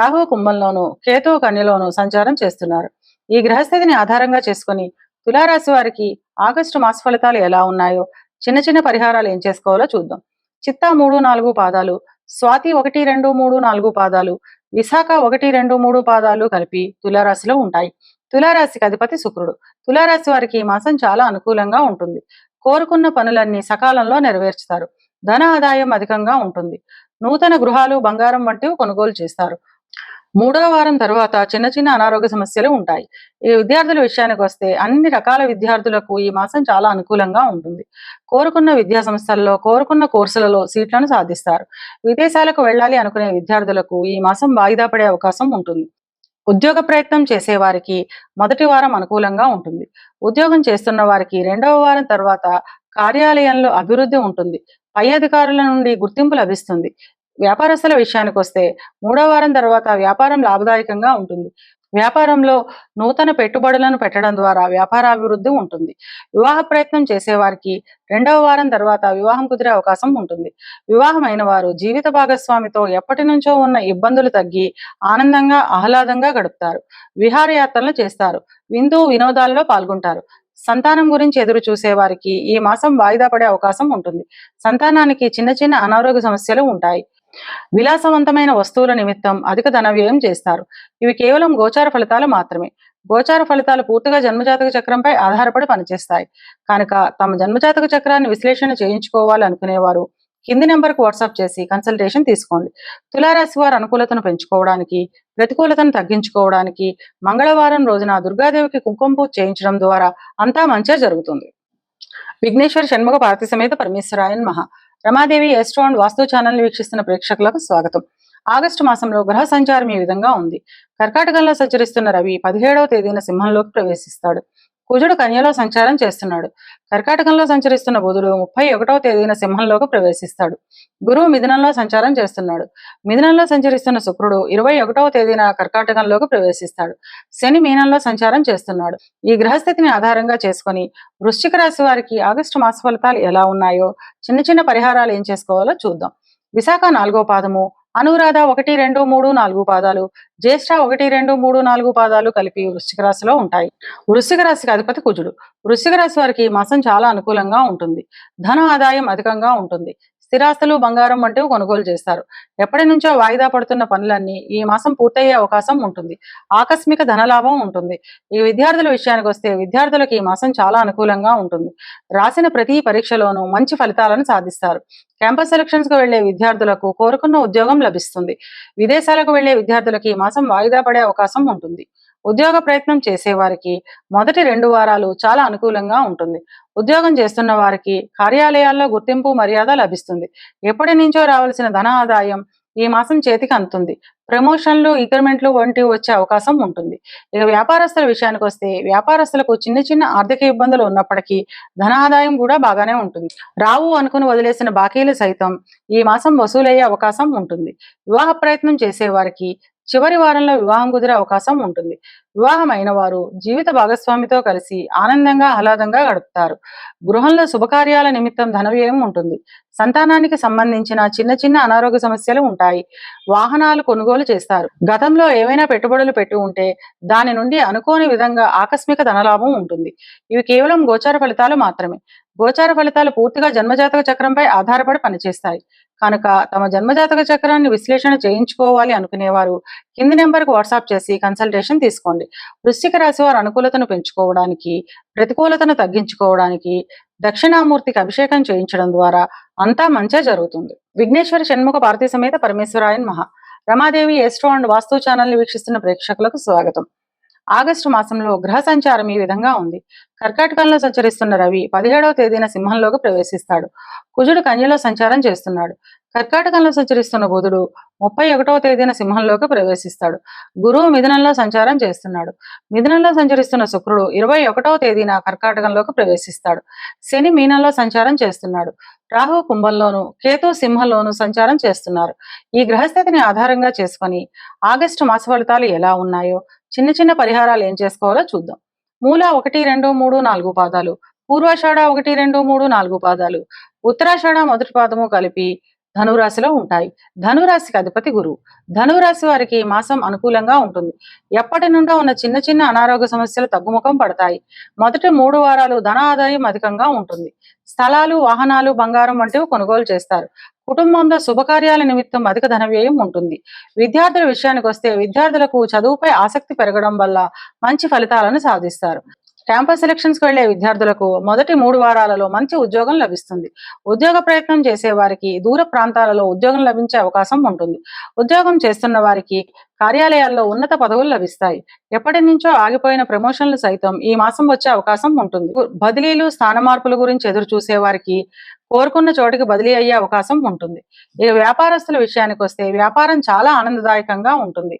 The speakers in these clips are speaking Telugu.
రాహు కుంభంలోను కేతు కన్యలోను సంచారం చేస్తున్నారు. ఈ గ్రహస్థితిని ఆధారంగా చేసుకుని తులారాశి వారికి ఆగస్టు మాస ఫలితాలు ఎలా ఉన్నాయో చిన్న చిన్న పరిహారాలు ఏం చేసుకోవాలో చూద్దాం. చిత్తా మూడు నాలుగు పాదాలు స్వాతి ఒకటి రెండు మూడు నాలుగు పాదాలు విశాఖ ఒకటి రెండు మూడు పాదాలు కలిపి తులారాశిలో ఉంటాయి. తులారాశికి అధిపతి శుక్రుడు. తులారాశి వారికి ఈ మాసం చాలా అనుకూలంగా ఉంటుంది. కోరుకున్న పనులన్నీ సకాలంలో నెరవేర్చుతారు. ధన ఆదాయం అధికంగా ఉంటుంది. నూతన గృహాలు బంగారం వంటివి కొనుగోలు చేస్తారు. మూడవ వారం తర్వాత చిన్న చిన్న అనారోగ్య సమస్యలు ఉంటాయి. ఈ విద్యార్థుల విషయానికి వస్తే అన్ని రకాల విద్యార్థులకు ఈ మాసం చాలా అనుకూలంగా ఉంటుంది. కోరుకున్న విద్యా సంస్థల్లో కోరుకున్న కోర్సులలో సీట్లను సాధిస్తారు. విదేశాలకు వెళ్ళాలి అనుకునే విద్యార్థులకు ఈ మాసం వాయిదా పడే అవకాశం ఉంటుంది. ఉద్యోగ ప్రయత్నం చేసేవారికి మొదటి వారం అనుకూలంగా ఉంటుంది. ఉద్యోగం చేస్తున్న వారికి రెండవ వారం తర్వాత కార్యాలయంలో అభివృద్ధి ఉంటుంది. పై అధికారుల నుండి గుర్తింపు లభిస్తుంది. వ్యాపారస్తుల విషయానికి వస్తే మూడో వారం తర్వాత వ్యాపారం లాభదాయకంగా ఉంటుంది. వ్యాపారంలో నూతన పెట్టుబడులను పెట్టడం ద్వారా వ్యాపారాభివృద్ధి ఉంటుంది. వివాహ ప్రయత్నం చేసేవారికి రెండవ వారం తర్వాత వివాహం కుదిరే అవకాశం ఉంటుంది. వివాహమైన వారు జీవిత భాగస్వామితో ఎప్పటి నుంచో ఉన్న ఇబ్బందులు తగ్గి ఆనందంగా ఆహ్లాదంగా గడుపుతారు. విహారయాత్రలు చేస్తారు. విందు వినోదాల్లో పాల్గొంటారు. సంతానం గురించి ఎదురు చూసే వారికి ఈ మాసం వాయిదా పడే అవకాశం ఉంటుంది. సంతానానికి చిన్న చిన్న అనారోగ్య సమస్యలు ఉంటాయి. విలాసవంతమైన వస్తువుల నిమిత్తం అధిక ధన వ్యయం చేస్తారు. ఇవి కేవలం గోచార ఫలితాలు మాత్రమే. గోచార ఫలితాలు పూర్తిగా జన్మజాతక చక్రంపై ఆధారపడి పనిచేస్తాయి. కనుక తమ జన్మజాతక చక్రాన్ని విశ్లేషణ చేయించుకోవాలనుకునేవారు కింది నెంబర్కు వాట్సాప్ చేసి కన్సల్టేషన్ తీసుకోండి. తులారాశి వారి అనుకూలతను పెంచుకోవడానికి ప్రతికూలతను తగ్గించుకోవడానికి మంగళవారం రోజున దుర్గాదేవికి కుంకుమ పూజ చేయించడం ద్వారా అంతా మంచిగా జరుగుతుంది. విఘ్నేశ్వర షణ్ముఖ పార్థి సమేత పరమేశ్వరాయన్ మహా. రమాదేవి ఎస్ట్రాన్ వాస్తు ఛానల్ని వీక్షిస్తున్న ప్రేక్షకులకు స్వాగతం. ఆగస్టు మాసంలో గ్రహ సంచారం ఈ విధంగా ఉంది. కర్కాటకంలో సంచరిస్తున్న రవి పదిహేడవ తేదీన సింహంలోకి ప్రవేశిస్తాడు. కుజుడు కన్యలో సంచారం చేస్తున్నాడు. కర్కాటకంలో సంచరిస్తున్న బుధుడు ముప్పై ఒకటవ తేదీన సింహంలోకి ప్రవేశిస్తాడు. గురువు మిథునంలో సంచారం చేస్తున్నాడు. మిథునంలో సంచరిస్తున్న శుక్రుడు ఇరవై ఒకటవ తేదీన కర్కాటకంలోకి ప్రవేశిస్తాడు. శని మీనంలో సంచారం చేస్తున్నాడు. ఈ గ్రహస్థితిని ఆధారంగా చేసుకొని వృశ్చిక రాశి వారికి ఆగస్టు మాస ఫలితాలు ఎలా ఉన్నాయో చిన్న చిన్న పరిహారాలు ఏం చేసుకోవాలో చూద్దాం. విశాఖ నాలుగో పాదము అనురాధ ఒకటి రెండు మూడు నాలుగు పాదాలు. జ్యేష్ఠ ఒకటి రెండు మూడు నాలుగు పాదాలు కలిపి వృశ్చిక రాశిలో ఉంటాయి. వృశ్చిక రాశికి అధిపతి కుజుడు. వృశ్చిక రాశి వారికి మాసం చాలా అనుకూలంగా ఉంటుంది. ధన ఆదాయం అధికంగా ఉంటుంది. స్థిరాస్తులు బంగారం వంటివి కొనుగోలు చేస్తారు. ఎప్పటి నుంచో వాయిదా పడుతున్న పనులన్నీ ఈ మాసం పూర్తయ్యే అవకాశం ఉంటుంది. ఆకస్మిక ధనలాభం ఉంటుంది. ఈ విద్యార్థుల విషయానికి వస్తే విద్యార్థులకు ఈ మాసం చాలా అనుకూలంగా ఉంటుంది. రాసిన ప్రతి పరీక్షలోనూ మంచి ఫలితాలను సాధిస్తారు. క్యాంపస్ సెలక్షన్స్కు వెళ్ళే విద్యార్థులకు కోరుకున్న ఉద్యోగం లభిస్తుంది. విదేశాలకు వెళ్ళే విద్యార్థులకు ఈ మాసం వాయిదా పడే అవకాశం ఉంటుంది. ఉద్యోగ ప్రయత్నం చేసేవారికి మొదటి రెండు వారాలు చాలా అనుకూలంగా ఉంటుంది. ఉద్యోగం చేస్తున్న వారికి కార్యాలయాల్లో గుర్తింపు మర్యాద లభిస్తుంది. ఎప్పటి నుంచో రావాల్సిన ధన ఆదాయం ఈ మాసం చేతికి అందుతుంది. ప్రమోషన్లు ఇంక్రిమెంట్లు వంటివి వచ్చే అవకాశం ఉంటుంది. ఇక వ్యాపారస్తుల విషయానికి వస్తే వ్యాపారస్తులకు చిన్న చిన్న ఆర్థిక ఇబ్బందులు ఉన్నప్పటికీ ధన ఆదాయం కూడా బాగానే ఉంటుంది. రావు అనుకుని వదిలేసిన బాకీలు సైతం ఈ మాసం వసూలయ్యే అవకాశం ఉంటుంది. వివాహ ప్రయత్నం చేసేవారికి చివరి వారంలో వివాహం కుదిరే అవకాశం ఉంటుంది. వివాహం అయిన వారు జీవిత భాగస్వామితో కలిసి ఆనందంగా ఆహ్లాదంగా గడుపుతారు. గృహంలో శుభకార్యాల నిమిత్తం ధన వ్యయం ఉంటుంది. సంతానానికి సంబంధించిన చిన్న చిన్న అనారోగ్య సమస్యలు ఉంటాయి. వాహనాలు కొనుగోలు చేస్తారు. గతంలో ఏవైనా పెట్టుబడులు పెట్టి ఉంటే దాని నుండి అనుకోని విధంగా ఆకస్మిక ధనలాభం ఉంటుంది. ఇవి కేవలం గోచార ఫలితాలు మాత్రమే. గోచార ఫలితాలు పూర్తిగా జన్మజాతక చక్రంపై ఆధారపడి పనిచేస్తాయి. కనుక తమ జన్మజాతక చక్రాన్ని విశ్లేషణ చేయించుకోవాలి అనుకునేవారు కింది నెంబర్కు వాట్సాప్ చేసి కన్సల్టేషన్ తీసుకోండి. వృశ్చిక రాశి వారు అనుకూలతను పెంచుకోవడానికి ప్రతికూలతను తగ్గించుకోవడానికి దక్షిణామూర్తికి అభిషేకం చేయించడం ద్వారా అంతా మంచిగా జరుగుతుంది. విఘ్నేశ్వర షణ్ముఖ భారతీ సమేత పరమేశ్వరాయన్ మహా. Ramadevi astro and vastu channel వీక్షిస్తున్న ప్రేక్షకులకు స్వాగతం. ఆగస్టు మాసంలో గ్రహ సంచారం ఈ విధంగా ఉంది. కర్కాటకంలో సంచరిస్తున్న రవి పదిహేడవ తేదీన సింహంలోకి ప్రవేశిస్తాడు. కుజుడు కన్యలో సంచారం చేస్తున్నాడు. కర్కాటకంలో సంచరిస్తున్న బుధుడు ముప్పై ఒకటవ తేదీన సింహంలోకి ప్రవేశిస్తాడు. గురువు మిథునంలో సంచారం చేస్తున్నాడు. మిథునంలో సంచరిస్తున్న శుక్రుడు ఇరవై ఒకటవ తేదీన కర్కాటకంలోకి ప్రవేశిస్తాడు. శని మీనంలో సంచారం చేస్తున్నాడు. రాహు కుంభంలోను కేతు సింహంలోను సంచారం చేస్తున్నారు. ఈ గ్రహస్థితిని ఆధారంగా చేసుకొని ఆగస్టు మాస ఫలితాలు ఎలా ఉన్నాయో చిన్న చిన్న పరిహారాలు ఏం చేసుకోవాలో చూద్దాం. మూల ఒకటి రెండు మూడు నాలుగు పాదాలు పూర్వాషాఢ ఒకటి రెండు మూడు నాలుగు పాదాలు ఉత్తరాషాఢ మొదటి పాదము కలిపి ధనురాశిలో ఉంటాయి. ధనురాశికి అధిపతి గురువు ధనురాశి వారికి ఈ మాసం అనుకూలంగా ఉంటుంది. ఎప్పటి నుండో ఉన్న చిన్న చిన్న అనారోగ్య సమస్యలు తగ్గుముఖం పడతాయి. మొదటి మూడు వారాలు ధన ఆదాయం అధికంగా ఉంటుంది. స్థలాలు వాహనాలు బంగారం వంటివి కొనుగోలు చేస్తారు. కుటుంబంలో శుభకార్యాల నిమిత్తం అధిక ధన వ్యయం ఉంటుంది. విద్యార్థుల విషయానికి వస్తే విద్యార్థులకు చదువుపై ఆసక్తి పెరగడం వల్ల మంచి ఫలితాలను సాధిస్తారు. క్యాంపస్ సెలక్షన్స్కి వెళ్ళే విద్యార్థులకు మొదటి మూడు వారాలలో మంచి ఉద్యోగం లభిస్తుంది. ఉద్యోగ ప్రయత్నం చేసే వారికి దూర ప్రాంతాలలో ఉద్యోగం లభించే అవకాశం ఉంటుంది. ఉద్యోగం చేస్తున్న వారికి కార్యాలయాల్లో ఉన్నత పదవులు లభిస్తాయి. ఎప్పటి నుంచో ఆగిపోయిన ప్రమోషన్లు సైతం ఈ మాసం వచ్చే అవకాశం ఉంటుంది. బదిలీలు స్థాన మార్పుల గురించి ఎదురు చూసే వారికి కోరుకున్న చోటికి బదిలీ అయ్యే అవకాశం ఉంటుంది. ఇక వ్యాపారస్తుల విషయానికి వస్తే వ్యాపారం చాలా ఆనందదాయకంగా ఉంటుంది.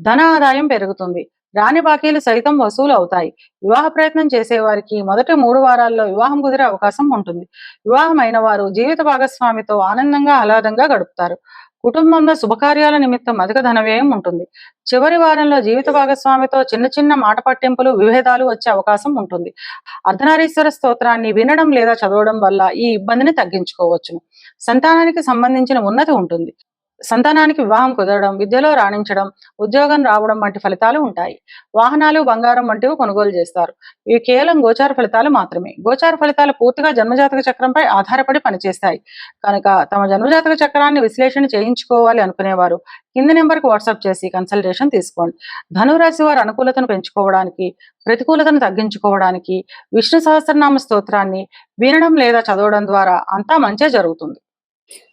ధన ఆదాయం పెరుగుతుంది. రాని బాకీలు సైతం వసూలు అవుతాయి వివాహ ప్రయత్నం చేసే వారికి మొదటి మూడు వారాల్లో వివాహం కుదిరే అవకాశం ఉంటుంది. వివాహం వారు జీవిత భాగస్వామితో ఆనందంగా ఆహ్లాదంగా గడుపుతారు. కుటుంబంలో శుభకార్యాల నిమిత్తం అధిక ధన వ్యయం ఉంటుంది. చివరి వారంలో జీవిత భాగస్వామితో చిన్న చిన్న మాట పట్టింపులు విభేదాలు వచ్చే అవకాశం ఉంటుంది. అర్ధనారీశ్వర స్తోత్రాన్ని వినడం లేదా చదవడం వల్ల ఈ ఇబ్బందిని తగ్గించుకోవచ్చును. సంతానానికి సంబంధించిన ఉన్నతి ఉంటుంది. సంతానానికి వివాహం కుదరడం విద్యలో రాణించడం ఉద్యోగం రావడం వంటి ఫలితాలు ఉంటాయి. వాహనాలు బంగారం వంటివి కొనుగోలు చేస్తారు. ఇవి కేవలం గోచార ఫలితాలు మాత్రమే. గోచార ఫలితాలు పూర్తిగా జన్మజాతక చక్రంపై ఆధారపడి పనిచేస్తాయి. కనుక తమ జన్మజాతక చక్రాన్ని విశ్లేషణ చేయించుకోవాలి అనుకునేవారు కింది నెంబర్కి వాట్సాప్ చేసి కన్సల్టేషన్ తీసుకోండి. ధనురాశి వారు అనుకూలతను పెంచుకోవడానికి ప్రతికూలతను తగ్గించుకోవడానికి విష్ణు సహస్రనామ స్తోత్రాన్ని వినడం లేదా చదవడం ద్వారా అంతా మంచే జరుగుతుంది.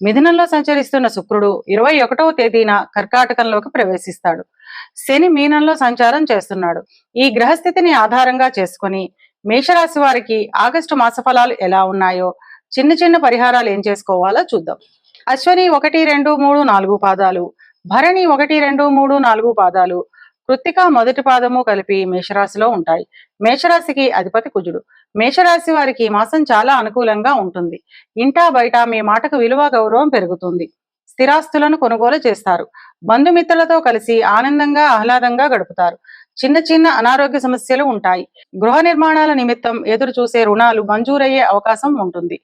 మిథునంలో సంచరిస్తున్న శుక్రుడు ఇరవై ఒకటవ తేదీన కర్కాటకంలోకి ప్రవేశిస్తాడు. శని మీనంలో సంచారం చేస్తున్నాడు. ఈ గ్రహస్థితిని ఆధారంగా చేసుకొని మేషరాశి వారికి ఆగస్టు మాస ఫలాలు ఎలా ఉన్నాయో చిన్న చిన్న పరిహారాలు ఏం చేసుకోవాలో చూద్దాం. అశ్వని ఒకటి రెండు మూడు నాలుగు పాదాలు భరణి ఒకటి రెండు మూడు నాలుగు పాదాలు కృత్తిక మొదటి పాదము కలిపి మేషరాశిలో ఉంటాయి. మేషరాశికి అధిపతి కుజుడు. మేషరాశి వారికి ఈ మాసం చాలా అనుకూలంగా ఉంటుంది. ఇంటా బయట మీ మాటకు విలువ గౌరవం పెరుగుతుంది. స్థిరాస్తులను కొనుగోలు చేస్తారు. బంధుమిత్రులతో కలిసి ఆనందంగా ఆహ్లాదంగా గడుపుతారు. చిన్న చిన్న అనారోగ్య సమస్యలు ఉంటాయి. గృహ నిర్మాణాల నిమిత్తం ఎదురు చూసే రుణాలు మంజూరయ్యే అవకాశం ఉంటుంది.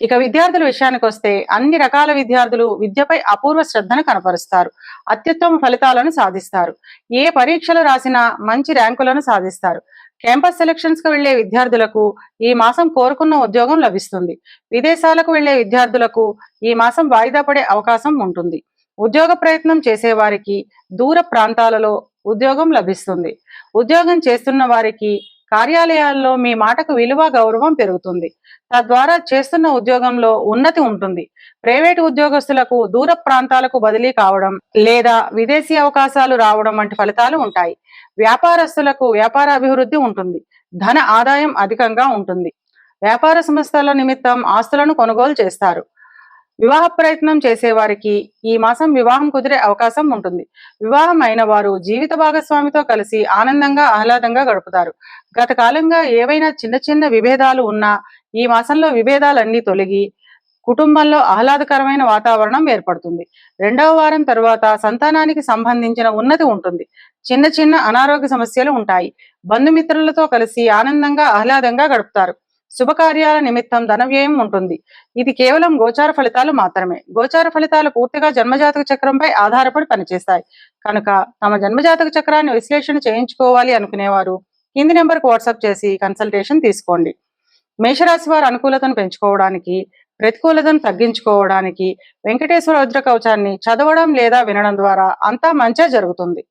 ఇక విద్యార్థుల విషయానికి వస్తే అన్ని రకాల విద్యార్థులు విద్యపై అపూర్వ శ్రద్ధను కనపరుస్తారు. అత్యుత్తమ ఫలితాలను సాధిస్తారు. ఏ పరీక్షలు రాసినా మంచి ర్యాంకులను సాధిస్తారు. క్యాంపస్ సెలక్షన్స్కు వెళ్ళే విద్యార్థులకు ఈ మాసం కోరుకున్న ఉద్యోగం లభిస్తుంది. విదేశాలకు వెళ్ళే విద్యార్థులకు ఈ మాసం వాయిదా పడే అవకాశం ఉంటుంది. ఉద్యోగ ప్రయత్నం చేసేవారికి దూర ప్రాంతాలలో ఉద్యోగం లభిస్తుంది. ఉద్యోగం చేస్తున్న వారికి కార్యాలయాల్లో మీ మాటకు విలువ గౌరవం పెరుగుతుంది. తద్వారా చేస్తున్న ఉద్యోగంలో ఉన్నతి ఉంటుంది. ప్రైవేటు ఉద్యోగస్తులకు దూర ప్రాంతాలకు బదిలీ కావడం లేదా విదేశీ అవకాశాలు రావడం వంటి ఫలితాలు ఉంటాయి. వ్యాపారస్తులకు వ్యాపార అభివృద్ధి ఉంటుంది. ధన ఆదాయం అధికంగా ఉంటుంది. వ్యాపార సంస్థల నిమిత్తం ఆస్తులను కొనుగోలు చేస్తారు. వివాహ ప్రయత్నం చేసేవారికి ఈ మాసం వివాహం కుదిరే అవకాశం ఉంటుంది. వివాహం అయిన వారు జీవిత భాగస్వామితో కలిసి ఆనందంగా ఆహ్లాదంగా గడుపుతారు. గత కాలంగా ఏవైనా చిన్న చిన్న విభేదాలు ఉన్నా ఈ మాసంలో విభేదాలన్నీ తొలగి కుటుంబంలో ఆహ్లాదకరమైన వాతావరణం ఏర్పడుతుంది. రెండవ వారం తర్వాత సంతానానికి సంబంధించిన ఉన్నతి ఉంటుంది. చిన్న చిన్న అనారోగ్య సమస్యలు ఉంటాయి. బంధుమిత్రులతో కలిసి ఆనందంగా ఆహ్లాదంగా గడుపుతారు. శుభకార్యాల నిమిత్తం ధన వ్యయం ఉంటుంది? ఇది కేవలం గోచార ఫలితాలు మాత్రమే. గోచార ఫలితాలు పూర్తిగా జన్మజాతక చక్రంపై ఆధారపడి పనిచేస్తాయి. కనుక తమ జన్మజాతక చక్రాన్ని విశ్లేషణ చేయించుకోవాలి అనుకునేవారు కింది నెంబర్కి వాట్సాప్ చేసి కన్సల్టేషన్ తీసుకోండి. మేషరాశి వారి అనుకూలతను పెంచుకోవడానికి ప్రతికూలతను తగ్గించుకోవడానికి వెంకటేశ్వర వజ్ర కవచాన్ని చదవడం లేదా వినడం ద్వారా అంతా మంచే జరుగుతుంది.